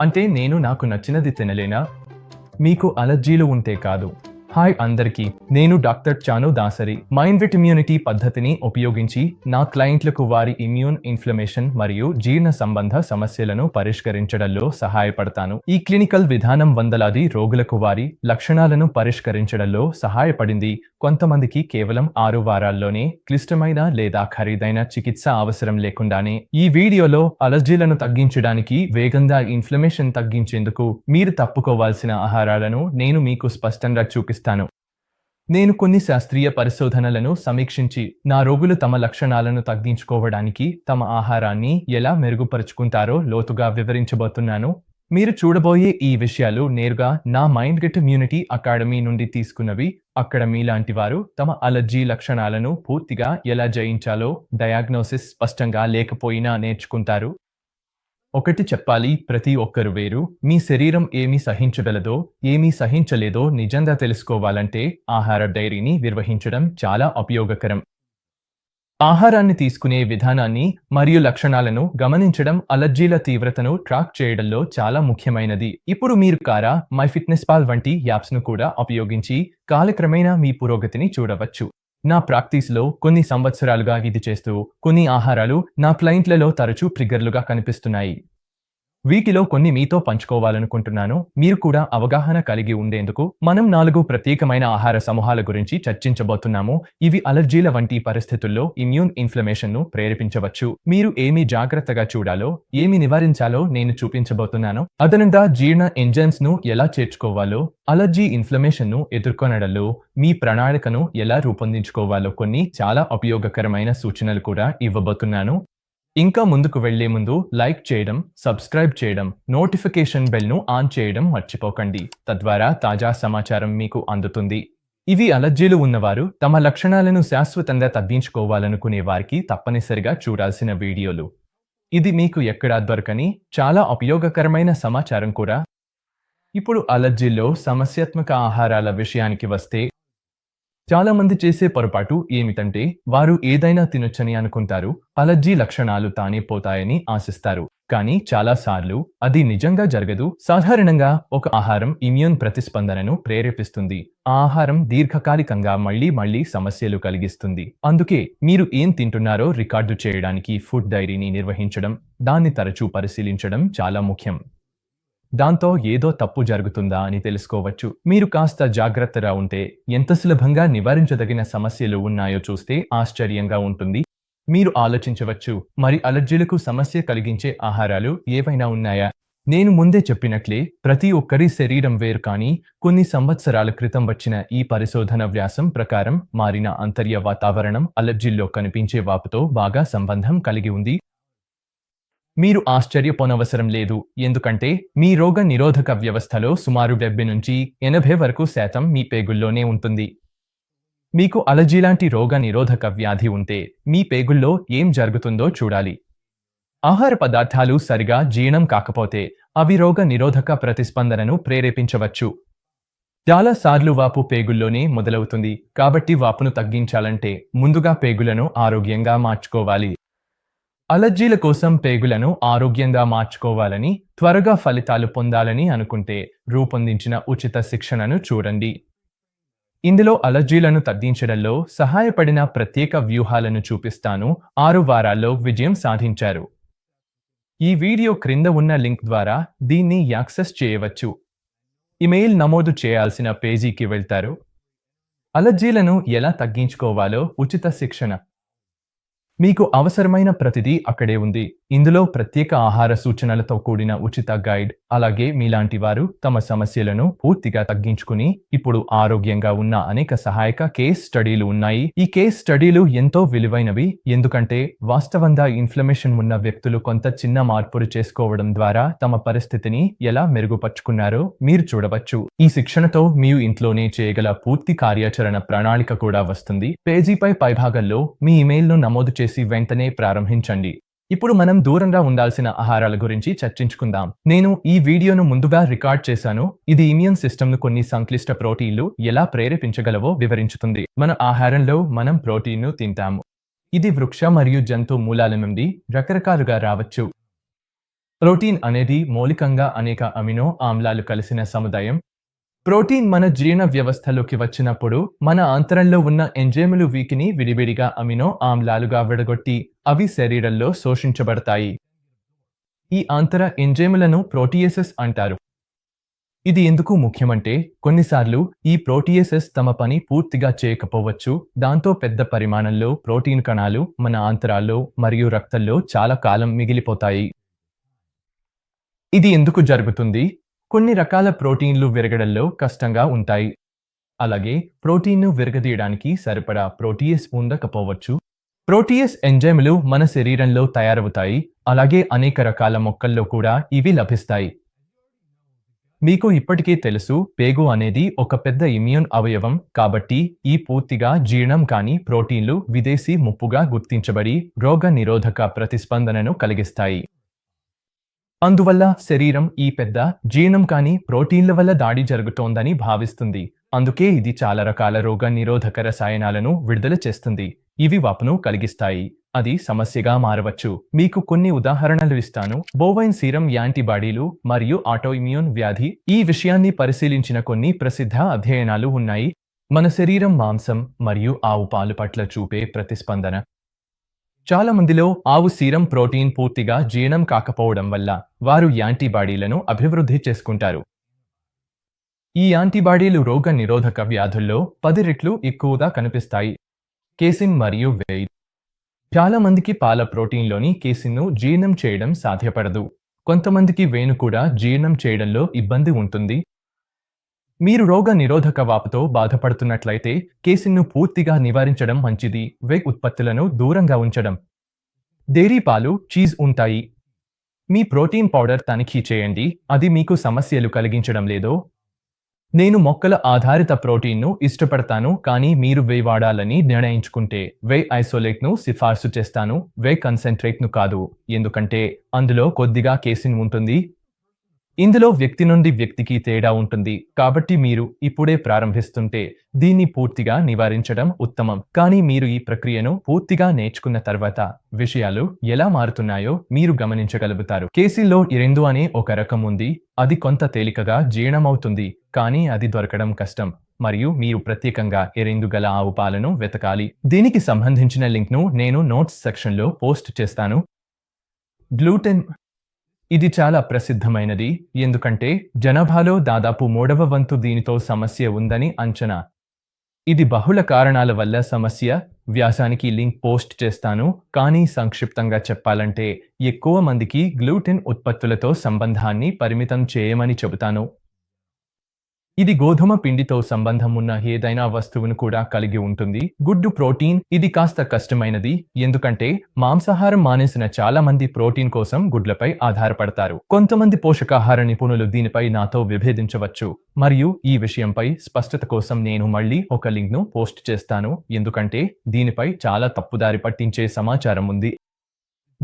అంటే నేను నాకు నచ్చినది తినలేనా? మీకు అలర్జీలు ఉంటే కాదు. హాయ్ అందరికీ. నేను doctor Chanu Dasari. Mind with immunity పద్ధతిని ఉపయోగించి నా క్లయింట్లకు వారి ఇమ్యూన్ ఇన్ఫ్లమేషన్ మరియు జీర్ణ సంబంధ సమస్యలను పరిష్కరించడంలో సహాయపడతాను. ఈ క్లినికల్ విధానం వందలాది రోగులకు వారి లక్షణాలను పరిష్కరించడంలో సహాయపడింది. కొంతమందికి కేవలం ఆరు వారాల్లోనే క్లిష్టమైన లేదా ఖరీదైన చికిత్స అవసరం లేకుండానే ఈ వీడియోలో అలర్జీలను తగ్గించడానికి వేగంగా ఇన్ఫ్లమేషన్ తగ్గించేందుకు మీరు తప్పుకోవాల్సిన ఆహారాలను నేను మీకు స్పష్టంగా చూపిస్తాను. నేను కొన్ని శాస్త్రీయ పరిశోధనలను సమీక్షించి నా రోగులు తమ లక్షణాలను తగ్గించుకోవడానికి తమ ఆహారాన్ని ఎలా మెరుగుపరుచుకుంటారో లోతుగా వివరించబోతున్నాను. మీరు చూడబోయే ఈ విషయాలు నేరుగా నా మైండ్ గెట్ ఇమ్యూనిటీ అకాడమీ నుండి తీసుకున్నవి. అక్కడ మీలాంటి వారు తమ అలర్జీ లక్షణాలను పూర్తిగా ఎలా జయించాలో డయాగ్నోసిస్ స్పష్టంగా లేకపోయినా నేర్చుకుంటారు. ఒకటి చెప్పాలి ప్రతి ఒక్కరు వేరు. మీ శరీరం ఏమి సహించగలదో ఏమీ సహించలేదో నిజంగా తెలుసుకోవాలంటే ఆహార డైరీని నిర్వహించడం చాలా ఉపయోగకరం. ఆహారాన్ని తీసుకునే విధానాన్ని మరియు లక్షణాలను గమనించడం అలర్జీల తీవ్రతను ట్రాక్ చేయడంలో చాలా ముఖ్యమైనది. ఇప్పుడు మీరు కారా మై ఫిట్నెస్ పాల్ వంటి యాప్స్ను కూడా ఉపయోగించి కాలక్రమేణా మీ పురోగతిని చూడవచ్చు. నా ప్రాక్టీస్లో కొన్ని సంవత్సరాలుగా ఇది చేస్తూ కొన్ని ఆహారాలు నా క్లయింట్లలో తరచూ ట్రిగ్గర్లుగా కనిపిస్తున్నాయి. వీటిలో కొన్ని మీతో పంచుకోవాలనుకుంటున్నాను. మీరు కూడా అవగాహన కలిగి ఉండేందుకు మనం నాలుగు ప్రత్యేకమైన ఆహార సమూహాల గురించి చర్చించబోతున్నాము. ఇవి అలర్జీల వంటి పరిస్థితుల్లో ఇమ్యూన్ ఇన్ఫ్లమేషన్ను ప్రేరేపించవచ్చు. మీరు ఏమి జాగ్రత్తగా చూడాలో ఏమి నివారించాలో నేను చూపించబోతున్నాను. అదనంగా జీర్ణ ఎంజైమ్స్ను ఎలా చేర్చుకోవాలో అలర్జీ ఇన్ఫ్లమేషన్ను ఎదుర్కొనడంలో మీ ప్రణాళికను ఎలా రూపొందించుకోవాలో కొన్ని చాలా ఉపయోగకరమైన సూచనలు కూడా ఇవ్వబోతున్నాను. ఇంకా ముందుకు వెళ్ళే ముందు లైక్ చేయడం సబ్స్క్రైబ్ చేయడం నోటిఫికేషన్ బెల్ను ఆన్ చేయడం మర్చిపోకండి. తద్వారా తాజా సమాచారం మీకు అందుతుంది. ఇవి అలర్జీలు ఉన్నవారు తమ లక్షణాలను శాశ్వతంగా తగ్గించుకోవాలనుకునే వారికి తప్పనిసరిగా చూడాల్సిన వీడియోలు. ఇది మీకు ఎక్కడా దొరకని చాలా ఉపయోగకరమైన సమాచారం కూడా. ఇప్పుడు అలర్జీల్లో సమస్యాత్మక ఆహారాల విషయానికి వస్తే చాలా మంది చేసే పొరపాటు ఏమిటంటే వారు ఏదైనా తినొచ్చని అనుకుంటారు అలర్జీ లక్షణాలు తానే పోతాయని ఆశిస్తారు. కానీ చాలా సార్లు అది నిజంగా జరగదు. సాధారణంగా ఒక ఆహారం ఇమ్యూన్ ప్రతిస్పందనను ప్రేరేపిస్తుంది. ఆ ఆహారం దీర్ఘకాలికంగా మళ్ళీ మళ్ళీ సమస్యలు కలిగిస్తుంది. అందుకే మీరు ఏం తింటున్నారో రికార్డు చేయడానికి ఫుడ్ డైరీని నిర్వహించడం దాన్ని తరచూ పరిశీలించడం చాలా ముఖ్యం. దాంతో ఏదో తప్పు జరుగుతుందా అని తెలుసుకోవచ్చు. మీరు కాస్త జాగ్రత్తగా ఉంటే ఎంత సులభంగా నివారించదగిన సమస్యలు ఉన్నాయో చూస్తే ఆశ్చర్యంగా ఉంటుంది. మీరు ఆలోచించవచ్చు మరి అలర్జీలకు సమస్య కలిగించే ఆహారాలు ఏవైనా ఉన్నాయా? నేను ముందే చెప్పినట్లే ప్రతి ఒక్కరి శరీరం వేరు కానీ కొన్ని సంవత్సరాల క్రితం వచ్చిన ఈ పరిశోధన వ్యాసం ప్రకారం మారిన అంతర్య వాతావరణం అలర్జీల్లో కనిపించే వాపుతో బాగా సంబంధం కలిగి ఉంది. మీరు ఆశ్చర్యపోనవసరం లేదు. ఎందుకంటే మీ రోగ నిరోధక వ్యవస్థలో సుమారు డెబ్బై నుంచి ఎనభై వరకు శాతం మీ పేగుల్లోనే ఉంటుంది. మీకు అలర్జీ లాంటి రోగ నిరోధక వ్యాధి ఉంటే మీ పేగుల్లో ఏం జరుగుతుందో చూడాలి. ఆహార పదార్థాలు సరిగా జీర్ణం కాకపోతే అవి రోగ నిరోధక ప్రతిస్పందనను ప్రేరేపించవచ్చు. చాలా సార్లు వాపు పేగుల్లోనే మొదలవుతుంది. కాబట్టి వాపును తగ్గించాలంటే ముందుగా పేగులను ఆరోగ్యంగా మార్చుకోవాలి. అలర్జీల కోసం పేగులను ఆరోగ్యంగా మార్చుకోవాలని త్వరగా ఫలితాలు పొందాలని అనుకుంటే రూపొందించిన ఉచిత శిక్షణను చూడండి. ఇందులో అలర్జీలను తగ్గించడంలో సహాయపడిన ప్రత్యేక వ్యూహాలను చూపిస్తాను. ఆరు వారాల్లో విజయం సాధించారు. ఈ వీడియో క్రింద ఉన్న లింక్ ద్వారా దీన్ని యాక్సెస్ చేయవచ్చు. ఇమెయిల్ నమోదు చేయాల్సిన పేజీకి వెళ్తారు. అలర్జీలను ఎలా తగ్గించుకోవాలో ఉచిత శిక్షణ. మీకు అవసరమైన ప్రతిదీ అక్కడే ఉంది. ఇందులో ప్రత్యేక ఆహార సూచనలతో కూడిన ఉచిత గైడ్ అలాగే మీలాంటి వారు తమ సమస్యలను పూర్తిగా తగ్గించుకుని ఇప్పుడు ఆరోగ్యంగా ఉన్న అనేక సహాయక కేస్ స్టడీలు ఉన్నాయి. ఈ కేస్ స్టడీలు ఎంతో విలువైనవి. ఎందుకంటే వాస్తవంగా ఇన్ఫ్లమేషన్ ఉన్న వ్యక్తులు కొంత చిన్న మార్పులు చేసుకోవడం ద్వారా తమ పరిస్థితిని ఎలా మెరుగుపరుచుకున్నారో మీరు చూడవచ్చు. ఈ శిక్షణతో మీరు ఇంట్లోనే చేయగల పూర్తి కార్యాచరణ ప్రణాళిక కూడా వస్తుంది. పేజీపై పైభాగంలో మీ ఇమెయిల్ను నమోదు చేసి వెంటనే ప్రారంభించండి. ఇప్పుడు మనం దూరంగా ఉండాల్సిన ఆహారాల గురించి చర్చించుకుందాం. నేను ఈ వీడియోను ముందుగా రికార్డ్ చేశాను. ఇది ఇమ్యూన్ సిస్టమ్ను కొన్ని సంక్లిష్ట ప్రోటీన్లు ఎలా ప్రేరేపించగలవో వివరించుతుంది. మన ఆహారంలో మనం ప్రోటీన్ను తింటాము. ఇది వృక్ష మరియు జంతు మూలాల నుండి రకరకాలుగా రావచ్చు. ప్రోటీన్ అనేది మౌలికంగా అనేక అమినో ఆమ్లాలు కలిసిన సముదాయం. ప్రోటీన్ మన జీర్ణ వ్యవస్థలోకి వచ్చినప్పుడు మన ఆంతరంలో ఉన్న ఎంజైములు వీకిని విడివిడిగా అమినో ఆమ్లాలుగా విడగొట్టి అవి శరీరంలో శోషించబడతాయి. ఈ ఆంతర ఎంజైములను ప్రోటీయసెస్ అంటారు. ఇది ఎందుకు ముఖ్యమంటే కొన్నిసార్లు ఈ ప్రోటీయసెస్ తమ పని పూర్తిగా చేయకపోవచ్చు. దాంతో పెద్ద పరిమాణంలో ప్రోటీన్ కణాలు మన ఆంతరాల్లో మరియు రక్తంలో చాలా కాలం మిగిలిపోతాయి. ఇది ఎందుకు జరుగుతుంది? కొన్ని రకాల ప్రోటీన్లు విరగడంలో కష్టంగా ఉంటాయి. అలాగే ప్రోటీన్ను విరగదీయడానికి సరిపడా ప్రోటీయస్ ఉండకపోవచ్చు. ప్రోటీయస్ ఎంజైములు మన శరీరంలో తయారవుతాయి. అలాగే అనేక రకాల మొక్కల్లో కూడా ఇవి లభిస్తాయి. మీకు ఇప్పటికే తెలుసు పేగు అనేది ఒక పెద్ద ఇమ్యూన్ అవయవం. కాబట్టి ఈ పూర్తిగా జీర్ణం కాని ప్రోటీన్లు విదేశీ ముప్పుగా గుర్తించబడి రోగ నిరోధక ప్రతిస్పందనను కలిగిస్తాయి. అందువల్ల శరీరం ఈ పెద్ద జీర్ణం కాని ప్రోటీన్ల వల్ల దాడి జరుగుతోందని భావిస్తుంది. అందుకే ఇది చాలా రకాల రోగ నిరోధక రసాయనాలను విడుదల చేస్తుంది. ఇవి వాపును కలిగిస్తాయి. అది సమస్యగా మారవచ్చు. మీకు కొన్ని ఉదాహరణలు ఇస్తాను. బోవైన్ సీరం యాంటీబాడీలు మరియు ఆటోఇమ్యూన్ వ్యాధి ఈ విషయాన్ని పరిశీలించిన కొన్ని ప్రసిద్ధ అధ్యయనాలు ఉన్నాయి. మన శరీరం మాంసం మరియు ఆవు పాలు పట్ల చూపే ప్రతిస్పందన. చాలా మందిలో ఆవు సీరం ప్రోటీన్ పూర్తిగా జీర్ణం కాకపోవడం వల్ల వారు యాంటీబాడీలను అభివృద్ధి చేసుకుంటారు. ఈ యాంటీబాడీలు రోగ నిరోధక వ్యాధుల్లో పది రెట్లు ఎక్కువగా కనిపిస్తాయి. కేసిన్ మరియు వెయిట్ చాలా మందికి పాల ప్రోటీన్లోని కేసిన్ను జీర్ణం చేయడం సాధ్యపడదు. కొంతమందికి వేణు కూడా జీర్ణం చేయడంలో ఇబ్బంది ఉంటుంది. మీరు రోగ నిరోధక వాపుతో బాధపడుతున్నట్లయితే కేసిన్ను పూర్తిగా నివారించడం మంచిది. వే ఉత్పత్తులను దూరంగా ఉంచడం. డైరీ పాలు చీజ్ ఉంటాయి. మీ ప్రోటీన్ పౌడర్ తనిఖీ చేయండి. అది మీకు సమస్యలు కలిగించడం లేదో? నేను మొక్కల ఆధారిత ప్రోటీన్ను ఇష్టపడతాను కానీ మీరు వే వాడాలని నిర్ణయించుకుంటే వే ఐసోలేట్ను సిఫార్సు చేస్తాను. వే కన్సెంట్రేట్ను కాదు. ఎందుకంటే అందులో కొద్దిగా కేసిన్ ఉంటుంది. ఇందులో వ్యక్తి నుండి వ్యక్తికి తేడా ఉంటుంది. కాబట్టి మీరు ఇప్పుడే ప్రారంభిస్తుంటే దీన్ని పూర్తిగా నివారించడం ఉత్తమం. కానీ మీరు ఈ ప్రక్రియను పూర్తిగా నేర్చుకున్న తర్వాత విషయాలు ఎలా మారుతున్నాయో మీరు గమనించగలుగుతారు. కేసీలో ఇరెందు అనే ఒక రకం ఉంది. అది కొంత తేలికగా జీర్ణమవుతుంది. కానీ అది దొరకడం కష్టం. మరియు మీరు ప్రత్యేకంగా ఎరిందు గల ఆవు పాలను వెతకాలి. దీనికి సంబంధించిన లింక్ను నేను నోట్స్ సెక్షన్లో పోస్ట్ చేస్తాను. గ్లూటెన్ ఇది చాలా ప్రసిద్ధమైనది. ఎందుకంటే జనాభాలో దాదాపు మూడవ వంతు దీనితో సమస్య ఉందని అంచనా. ఇది బహుళ కారణాల వల్ల సమస్య. వ్యాసానికి లింక్ పోస్ట్ చేస్తాను. కానీ సంక్షిప్తంగా చెప్పాలంటే ఎక్కువ మందికి గ్లూటెన్ ఉత్పత్తులతో సంబంధాన్ని పరిమితం చేయమని చెబుతాను. ఇది గోధుమ పిండితో సంబంధం ఉన్న ఏదైనా వస్తువును కూడా కలిగి ఉంటుంది. గుడ్డు ప్రోటీన్ ఇది కాస్త కష్టమైనది ఎందుకంటే మాంసాహారం మానేసిన చాలా మంది ప్రోటీన్ కోసం గుడ్లపై ఆధారపడతారు. కొంతమంది పోషకాహార నిపుణులు దీనిపై నాతో విభేదించవచ్చు. మరియు ఈ విషయంపై స్పష్టత కోసం నేను మళ్ళీ ఒక లింక్ను పోస్ట్ చేస్తాను ఎందుకంటే దీనిపై చాలా తప్పుదారి పట్టించే సమాచారం ఉంది.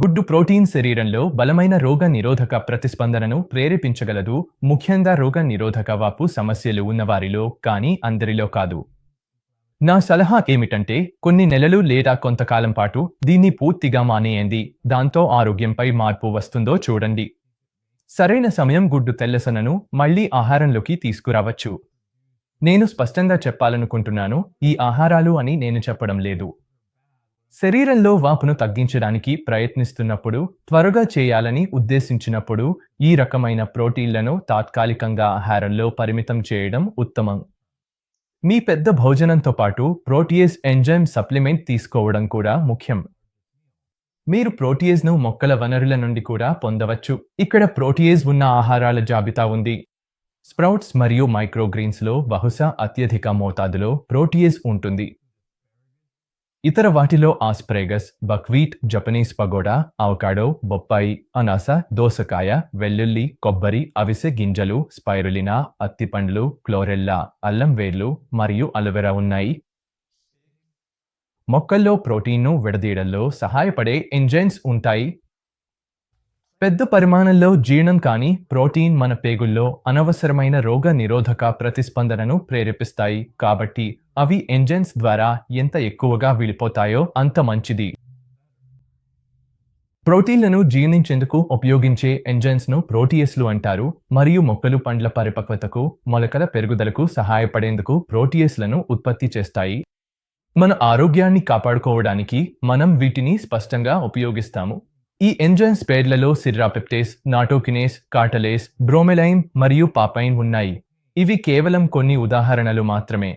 గుడ్డు ప్రోటీన్ శరీరంలో బలమైన రోగ నిరోధక ప్రతిస్పందనను ప్రేరేపించగలదు. ముఖ్యంగా రోగ నిరోధక వాపు సమస్యలు ఉన్నవారిలో కానీ అందరిలో కాదు. నా సలహా ఏమిటంటే కొన్ని నెలలు లేదా కొంతకాలం పాటు దీన్ని పూర్తిగా మానేయండి. దాంతో ఆరోగ్యంపై మార్పు వస్తుందో చూడండి. సరైన సమయం గుడ్డు తెల్లసనను మళ్ళీ ఆహారంలోకి తీసుకురావచ్చు. నేను స్పష్టంగా చెప్పాలనుకుంటున్నాను ఈ ఆహారాలు అని నేను చెప్పడం లేదు. శరీరంలో వాపును తగ్గించడానికి ప్రయత్నిస్తున్నప్పుడు త్వరగా చేయాలని ఉద్దేశించినప్పుడు ఈ రకమైన ప్రోటీన్లను తాత్కాలికంగా ఆహారంలో పరిమితం చేయడం ఉత్తమం. మీ పెద్ద భోజనంతో పాటు ప్రోటీయస్ ఎంజైమ్ సప్లిమెంట్ తీసుకోవడం కూడా ముఖ్యం. మీరు ప్రోటీయస్ను మొక్కల వనరుల నుండి కూడా పొందవచ్చు. ఇక్కడ ప్రోటీయస్ ఉన్న ఆహారాల జాబితా ఉంది. స్ప్రౌట్స్ మరియు మైక్రోగ్రీన్స్లో బహుశా అత్యధిక మోతాదులో ప్రోటీయస్ ఉంటుంది. ఇతర వాటిలో asparagus buckwheat Japanese pagoda avocado బొప్పాయి అనాస దోసకాయ వెల్లుల్లి కొబ్బరి అవిసె గింజలు స్పైరులినా అత్తిపండ్లు క్లోరెల్లా అల్లం వేర్లు మరియు అలోవెరా ఉన్నాయి. మొక్కల్లో ప్రోటీన్ను విడదీయడంలో సహాయపడే ఎంజైమ్స్ ఉంటాయి. పెద్ద పరిమాణంలో జీర్ణం కాని ప్రోటీన్ మన పేగుల్లో అనవసరమైన రోగ నిరోధక ప్రతిస్పందనను ప్రేరేపిస్తాయి. కాబట్టి అవి ఎంజైమ్స్ ద్వారా ఎంత ఎక్కువగా విడిపోతాయో అంత మంచిది. ప్రోటీన్లను జీర్ణించేందుకు ఉపయోగించే ఎంజైమ్స్ను ప్రోటీయస్లు అంటారు. మరియు మొక్కలు పండ్ల పరిపక్వతకు మొలకల పెరుగుదలకు సహాయపడేందుకు ప్రోటీయస్లను ఉత్పత్తి చేస్తాయి. మన ఆరోగ్యాన్ని కాపాడుకోవడానికి మనం వీటిని స్పష్టంగా ఉపయోగిస్తాము. ఈ ఎంజైమ్ స్పేడ్లలో సిర్రాపెప్టేస్ నాటోకినేస్ కార్టలేస్ బ్రోమెలైన్ మరియు పాపైన్ ఉన్నాయి. ఇవి కేవలం కొన్ని ఉదాహరణలు మాత్రమే.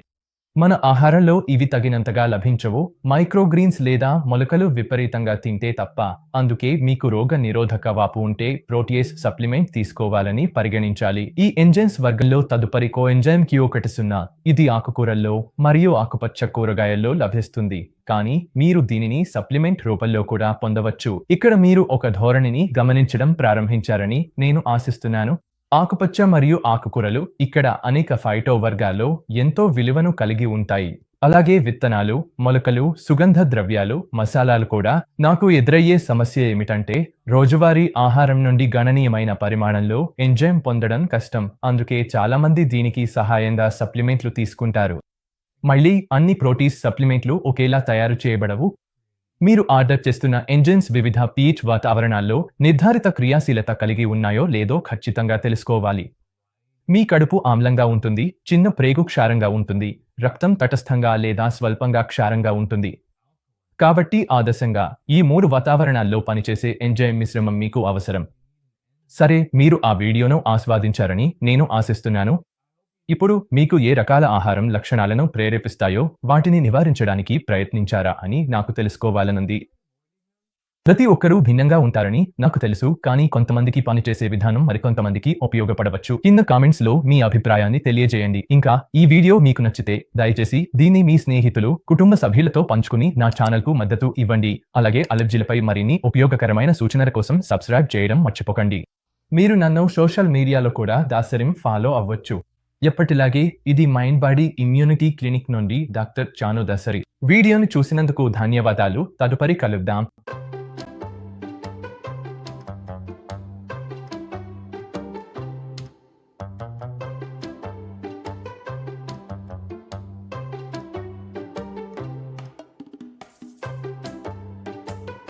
మన ఆహారంలో ఇవి తగినంతగా లభించవు మైక్రోగ్రీన్స్ లేదా మొలకలు విపరీతంగా తింటే తప్ప. అందుకే మీకు రోగ నిరోధక వాపు ఉంటే ప్రోటీయస్ సప్లిమెంట్ తీసుకోవాలని పరిగణించాలి. ఈ ఎంజైమ్స్ వర్గంలో తదుపరి కో ఎంజైమ్కి ఒకటి సున్నా ఇది ఆకుకూరల్లో మరియు ఆకుపచ్చ కూరగాయల్లో లభిస్తుంది. కానీ మీరు దీనిని సప్లిమెంట్ రూపంలో కూడా పొందవచ్చు. ఇక్కడ మీరు ఒక ధోరణిని గమనించడం ప్రారంభించారని నేను ఆశిస్తున్నాను. ఆకుపచ్చ మరియు ఆకుకూరలు ఇక్కడ అనేక ఫైటో వర్గాల్లో ఎంతో విలువను కలిగి ఉంటాయి. అలాగే విత్తనాలు మొలకలు సుగంధ ద్రవ్యాలు మసాలాలు కూడా నాకు ఎదురయ్యే సమస్య ఏమిటంటే రోజువారీ ఆహారం నుండి గణనీయమైన పరిమాణంలో ఎంజైమ్ పొందడం కష్టం. అందుకే చాలామంది దీనికి సహాయంగా సప్లిమెంట్లు తీసుకుంటారు. మళ్ళీ అన్ని ప్రోటీస్ సప్లిమెంట్లు ఒకేలా తయారు చేయబడవు. మీరు ఆర్డర్ చేస్తున్న ఎంజిన్స్ వివిధ పీచ్ వాతావరణాల్లో నిర్ధారిత క్రియాశీలత కలిగి ఉన్నాయో లేదో ఖచ్చితంగా తెలుసుకోవాలి. మీ కడుపు ఆమ్లంగా ఉంటుంది చిన్న ప్రేగు క్షారంగా ఉంటుంది రక్తం తటస్థంగా లేదా స్వల్పంగా క్షారంగా ఉంటుంది. కాబట్టి ఆదర్శంగా ఈ మూడు వాతావరణాల్లో పనిచేసే ఎంజైమ్ మిశ్రమం మీకు అవసరం. సరే మీరు ఆ వీడియోను ఆస్వాదించారని నేను ఆశిస్తున్నాను. ఇప్పుడు మీకు ఏ రకాల ఆహారం లక్షణాలను ప్రేరేపిస్తాయో వాటిని నివారించడానికి ప్రయత్నించారా అని నాకు తెలుసుకోవాలనుంది. ప్రతి ఒక్కరూ భిన్నంగా ఉంటారని నాకు తెలుసు కానీ కొంతమందికి పనిచేసే విధానం మరికొంతమందికి ఉపయోగపడవచ్చు. కింద కామెంట్స్లో మీ అభిప్రాయాన్ని తెలియజేయండి. ఇంకా ఈ వీడియో మీకు నచ్చితే దయచేసి దీన్ని మీ స్నేహితులు కుటుంబ సభ్యులతో పంచుకుని నా ఛానల్కు మద్దతు ఇవ్వండి. అలాగే అలర్జీలపై మరిన్ని ఉపయోగకరమైన సూచనల కోసం సబ్స్క్రైబ్ చేయడం మర్చిపోకండి. మీరు నన్ను సోషల్ మీడియాలో కూడా దాసరిం ఫాలో అవ్వచ్చు. ఎప్పటిలాగే ఇది మైండ్ బాడీ ఇమ్యూనిటీ క్లినిక్ నుండి డాక్టర్ చాను దసరి. వీడియోను చూసినందుకు ధన్యవాదాలు. తదుపరి కలుద్దాం.